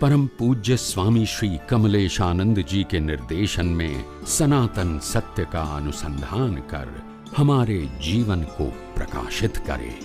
परम पूज्य स्वामी श्री कमलेशानंद जी के निर्देशन में सनातन सत्य का अनुसंधान कर हमारे जीवन को प्रकाशित करे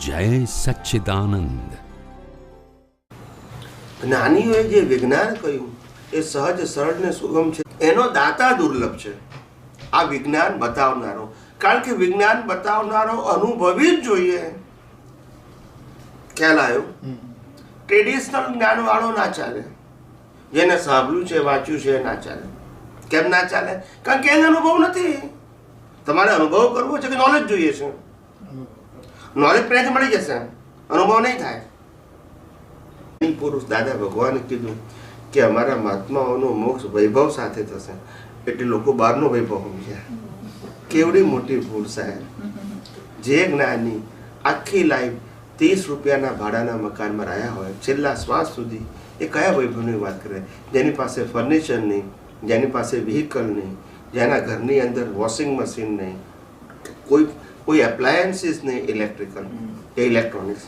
जय सच्चिदानंद જ્ઞાનીઓએ જે વિજ્ઞાન કહ્યું એ સહજ સરળ ને સુગમ છે એનો દાતા દુર્લભ છે આ વિજ્ઞાન બતાવનારો કારણ કે વિજ્ઞાન બતાવનારો અનુભવી જ જોઈએ ખ્યાલ આવ્યો ટ્રેડિશનલ જ્ઞાન વાળો ના ચાલે. જેને સાંભળ્યું છે, વાંચ્યું છે ના ચાલે. કેમ ના ચાલે? કારણ કે એને અનુભવ નથી. તમારે અનુભવ કરવો છે કે નોલેજ જોઈએ છે? નોલેજ પહેલાથી મળી જશે. અનુભવ નહીં થાય. પુરુષ દાદા ભગવાને કીધું કે અમારા મહાત્માઓનો મોક્ષ વૈભવ સાથે થશે. એટલે લોકો બહારનો વૈભવ સમજ્યા કેવડી મોટી ભૂલ સાહેબ. જે જ્ઞાની આખી લાઈફ ત્રીસ રૂપિયાના ભાડાના મકાનમાં રહ્યા હોય, છેલ્લા શ્વાસ સુધી એ કયા વૈભવની વાત કરે? જેની પાસે ફર્નિચર નહીં, જેની પાસે વ્હીકલ નહીં, જેના ઘરની અંદર વોશિંગ મશીન નહીં, કોઈ કોઈ એપ્લાયન્સીસ નહીં ઇલેક્ટ્રિકલ કે ઇલેક્ટ્રોનિક્સ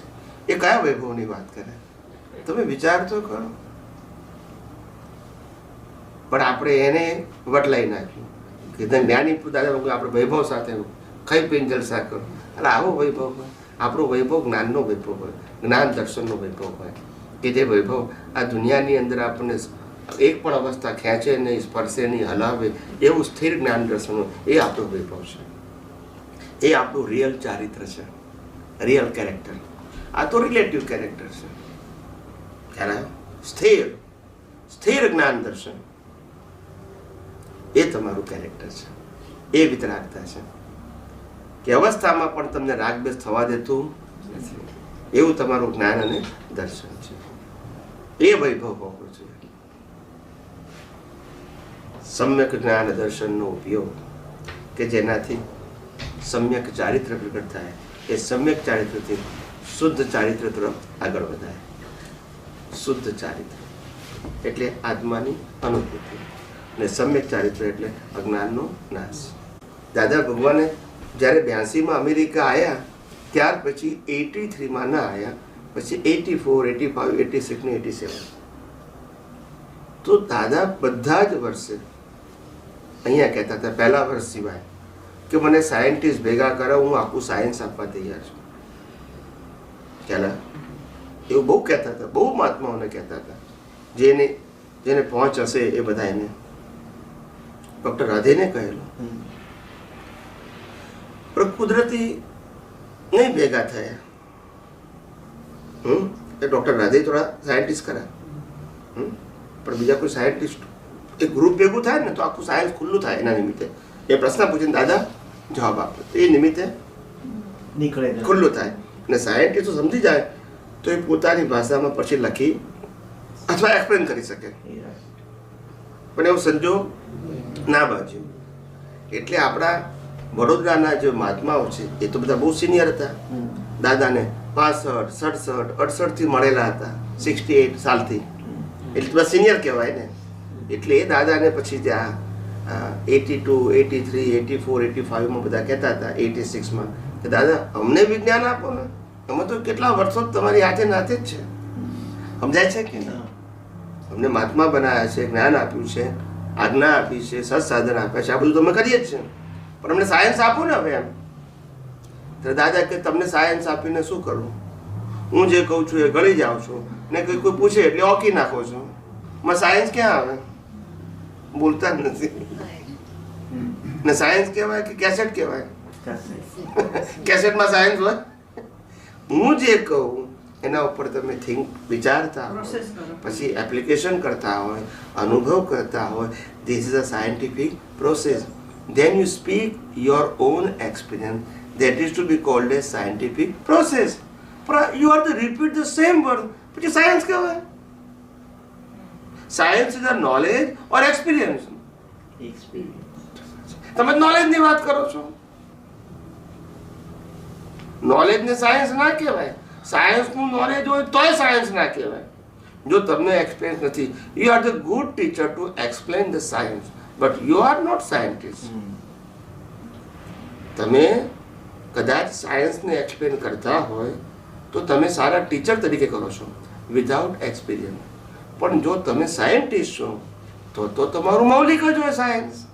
એ કયા વૈભવની વાત કરે? તમે વિચાર તો કરો. પણ આપણે એને વટલાઈ નાખ્યું કે જ્ઞાની દાદા આપણે વૈભવ સાથે ખાઈ પીને જલસા કરો એટલે આવો વૈભવ હોય. આપણો વૈભવ જ્ઞાનનો વૈભવ હોય, જ્ઞાન દર્શનનો વૈભવ હોય. કે જે વૈભવ આ દુનિયાની અંદર આપણને એક પણ અવસ્થા ખેંચે નહીં, સ્પર્શે નહીં, હલાવે, એવું સ્થિર જ્ઞાન દર્શન એ આપણો વૈભવ છે. એ આપણું રિયલ ચારિત્ર છે. રિયલ કેરેક્ટર આ તો રિલેટિવ કેરેક્ટર છે. ખ્યાલ સ્થિર. સ્થિર જ્ઞાન દર્શન. એ તમારું કેરેક્ટર છે. એ વિતરાગતા છે. કે અવસ્થામાં પણ તમને રાગદ્વેષ થવા દેતું એવું તમારું જ્ઞાન અને દર્શન છે. એ વૈભવ હોવો જોઈએ. સમ્યક જ્ઞાન દર્શનનો ઉપયોગ કે જેનાથી સમ્યક ચારિત્ર પ્રગટ થાય, એ સમ્યક ચારિત્રથી શુદ્ધ ચારિત્ર તરફ આગળ વધાય. શુદ્ધ ચારિત્ર એટલે આત્માની અનુભૂતિ. અને સમ્યક ચારિત્ર એટલે અજ્ઞાનનો નાશ. દાદા ભગવાને જ્યારે બ્યાસીમાં અમેરિકા આવ્યા ત્યાર પછી એટી થ્રીમાં ના આવ્યા પછી eighty four, eighty five eighty six ને એટી સેવન. તો દાદા બધા જ વર્ષે અહીંયા કહેતા હતા, પહેલા વર્ષ સિવાય, કે મને સાયન્ટિસ્ટ ભેગા કરો, હું આખું સાયન્સ આપવા તૈયાર છું. ખ્યાલ એવું બહુ કહેતા હતા, બહુ મહાત્માઓને કહેતા હતા, જેને જેને પહોંચ હશે એ બધા એને. ડૉક્ટર રાધેને કહેલું. પણ કુદરતી નહીં ભેગા થયા. હમ? એ ડૉક્ટર રાધે થોડા સાયન્ટિસ્ટ ખરા. હમ? પણ બીજા કોઈ સાયન્ટિસ્ટ એ ગ્રુપ ભેગું થાય ને તો આખું સાયન્સ ખુલ્લું થાય એના નિમિત્તે. એ પ્રશ્ન પૂછીને દાદા જવાબ આપે. તો એ નિમિત્તે નીકળે ખુલ્લું થાય. અને સાયન્ટિસ્ટ સમજી જાય તો એ પોતાની ભાષામાં પછી લખી અથવા એક્સપ્લેન કરી શકે. પણ એવું સંજોગ ના બાજ્યું. એટલે આપણા વડોદરાના જે મહાત્માઓ છે એ તો બધા બહુ સિનિયર હતા. દાદાને પાસઠ સડસઠ અડસઠથી મળેલા હતા સિક્સટી એટ સાલથી એટલે બધા સિનિયર કહેવાય ને. એટલે એ દાદાને પછી ત્યાં eighty two eighty three eighty four eighty ફાઇવમાં બધા કહેતા હતા એટી સિક્સમાં કે દાદા અમને વિજ્ઞાન આપો ને. અમે તો કેટલા વર્ષો તમારી હાથે નાથે જ છે. સમજાય છે કે? અમને મહાત્મા બનાવ્યા છે જ્ઞાન આપ્યું છે આજ્ઞા આપી છે સત્સાધન આપ્યા છે આ બધું તમે કરીએ જ છે પણ અમને સાયન્સ આપો ને હવે એમ. તો દાદા કે તમને સાયન્સ આપીને શું કરું? હું જે કહું છું એ ગળી જાઉં છું. ને કોઈ કોઈ પૂછે એટલે ઓકી નાખો છો. માં સાયન્સ ક્યાં આવે? બોલતા જ નથી. ને સાયન્સ કહેવાય કે કેસેટ કહેવાય? કેસેટમાં સાયન્સ હોય? હું જે કહું એના ઉપર તમે થિંક વિચારતા હોય. પછી એપ્લિકેશન કરતા હોય અનુભવ કરતા હોય. This is a scientific process then you speak your own experience. That is to be called a scientific process. You are to repeat the same word. પછી સાયન્સ કહેવાય science is a knowledge or experience experience તમે નોલેજની વાત કરો છો નોલેજને science ના કહેવાય સાયન્સનું knowledge હોય તોય સાયન્સ ના કહેવાય જો તમને એક્સપિરિયન્સ નથી you are the good teacher to explain the science but you are not scientist તમે કદાચ સાયન્સને એક્સપ્લેન કરતા હોય, તો તમે સારા ટીચર તરીકે કરો છો વિધાઉટ એક્સપિરિયન્સ પણ જો તમે સાયન્ટિસ્ટ છો, તો તો તમારું મૌલિક જ હોય સાયન્સ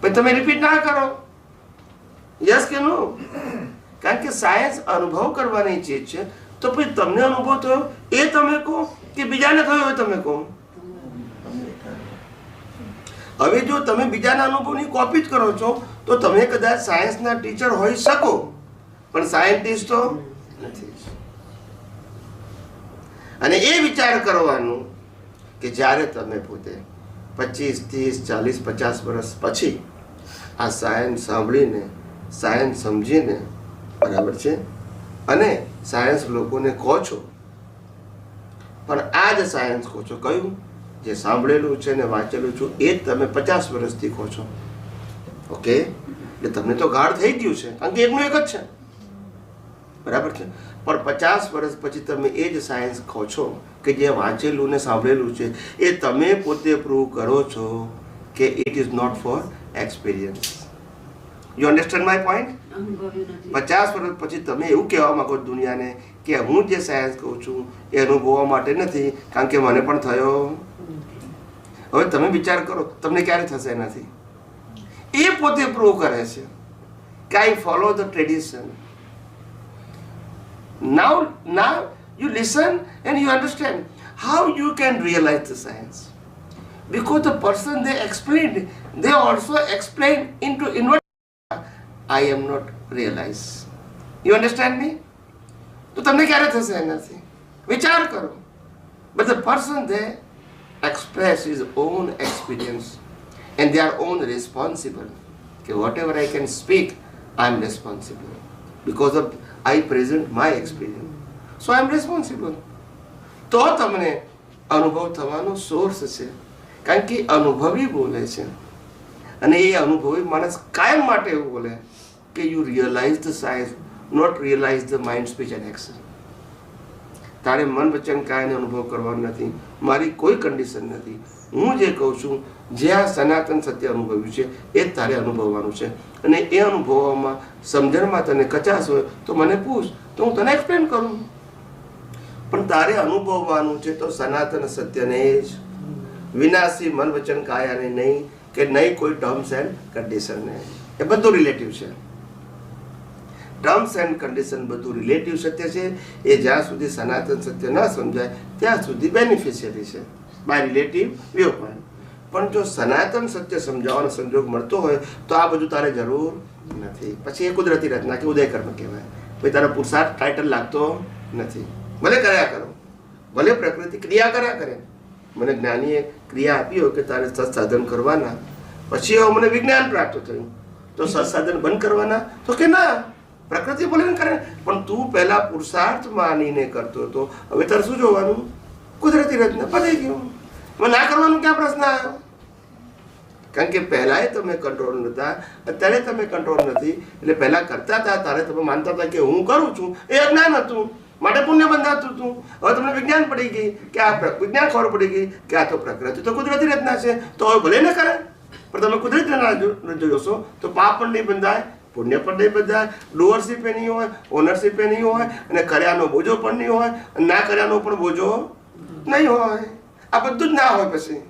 પછી તમે રિપીટ ના કરો. યસ કે નો કારણ કે સાયન્સ અનુભવ કરવાની ચીજ છે, તો પછી તમને અનુભવ થયો, એ તમે કહો કે બીજાને થયો હોય તમે કહો. હવે જો તમે બીજાના અનુભવની કોપી જ કરો છો, તો તમે કદાચ સાયન્સના ટીચર હોઈ શકો. પણ સાયન્ટિસ્ટ તો નથી. અને એ વિચાર કરવાનું કે જ્યારે તમે પોતે પચીસ, ત્રીસ, ચાલીસ, પચાસ વર્ષ પછી આ સાયન્સ સાંભળીને સાયન્સ સમજીને, બરાબર છે? અને સાયન્સ લોકોને કહો છો. પણ આ જ સાયન્સ કહો છો. કયું? જે સાંભળેલું છે ને વાંચેલું છું, એ જ તમે પચાસ વર્ષથી કહો છો. ઓકે એટલે તમને તો ગાઢ થઈ ગયું છે, કારણ કે એકનું એક જ છે. બરાબર છે? પણ પચાસ વર્ષ પછી તમે એ જ સાયન્સ કહો છો કે જે વાંચેલું ને સાંભળેલું છે, એ તમે પોતે પ્રૂવ કરો છો કે it is not for experience you understand my point પચાસ વર્ષ પછી તમે એવું કહેવા માંગો દુનિયાને કે હું જે સાયન્સ કહું છું એ અનુભવવા માટે નથી કારણ કે મને પણ થયો હવે તમે વિચાર કરો તમને ક્યારે થશે એનાથી એ પોતે પ્રૂવ કરે છે કે I follow the tradition now now you listen and you understand how you can realize the science because the person they explained they also explained into inward i am not realize you understand me તો તમને ક્યારે થશે એનાથી વિચાર કરો but the person they express his own experience and they are own responsible okay whatever i can speak i am responsible because of i present my experience so i am responsible તો તમને અનુભવ થવાનો source છે કારણ કે અનુભવી બોલે છે અને એ અનુભવી માણસ કાયમ માટે એવું બોલે કે you realise the science not realise the mind speech and action તારે મન વચન કાયને અનુભવ કરવાનો નથી, મારી કોઈ કન્ડિશન નથી. હું જે કહું છું, જે આ સનાતન સત્ય અનુભવ્યું છે, એ તારે અનુભવવાનું છે. અને એ અનુભવવામાં સમજણમાં તને કચાશ હોય, તો મને પૂછ, તો હું તને એક્સપ્લેન કરું. પણ તારે અનુભવવાનું છે તો સનાતન સત્યને જ. વિનાશી મન વચન કાયાને નહીં, કે નહીં કોઈ ટર્મ્સ એન્ડ કન્ડિશનને એ બધું રિલેટિવ છે. ટર્મ્સ એન્ડ કન્ડિશન બધું રિલેટિવ સત્ય છે. એ જ્યાં સુધી સનાતન સત્ય ન સમજાય, ત્યાં સુધી બેનિફિશિયરી છે. બાય રિલેટિવ વ્યૂ પોઈન્ટ પણ જો સનાતન સત્ય સમજાવવાનો સંજોગ મળતો હોય, તો આ બધું તારે જરૂર નથી. પછી એ કુદરતી રચના કે ઉદયકર્મ કહેવાય. પછી તારો પુરુષાર્થ ટાઇટલ લાગતો નથી. ભલે કર્યા કરો. ભલે પ્રકૃતિ ક્રિયા કર્યા કરે. મને જ્ઞાનીએ ક્રિયા આપી હોય કે તારે સત્સાધન કરવાના. પછી મને વિજ્ઞાન પ્રાપ્ત થયું. તો સત્સાધન બંધ કરવાના? તો કે ના. પ્રકૃતિ ભલે કરે. પણ તું પહેલા પુરુષાર્થ માનીને કરતો હતો. હવે તારે શું જોવાનું? કુદરતી રચના પતી ગયું. હવે ના કરવાનું ક્યાં પ્રશ્ન આવ્યો? કારણ કે પહેલાંય તમે કંટ્રોલ નહોતા. અત્યારે તમે કંટ્રોલ નથી. એટલે પહેલાં કરતા હતા, ત્યારે તમે માનતા હતા કે હું કરું છું. એ અજ્ઞાન હતું. માટે પુણ્ય બંધાતું હતું. હવે તમને વિજ્ઞાન પડી ગઈ કે આ વિજ્ઞાન ખબર પડી ગઈ કે આ તો પ્રકૃતિ તો કુદરતી રચના છે. તો હવે ભલે ન કરે. પણ તમે કુદરતી રચના જોશો તો પાપ પણ નહીં બંધાય. પુણ્ય પણ નહીં બધાય ડુઅરશીપે નહીં હોય ઓનરશીપ નહીં હોય, અને કર્યાનો બોજો પણ નહીં હોય ના કર્યાનો પણ બોજો નહીં હોય. આ બધું જ ના હોય પછી.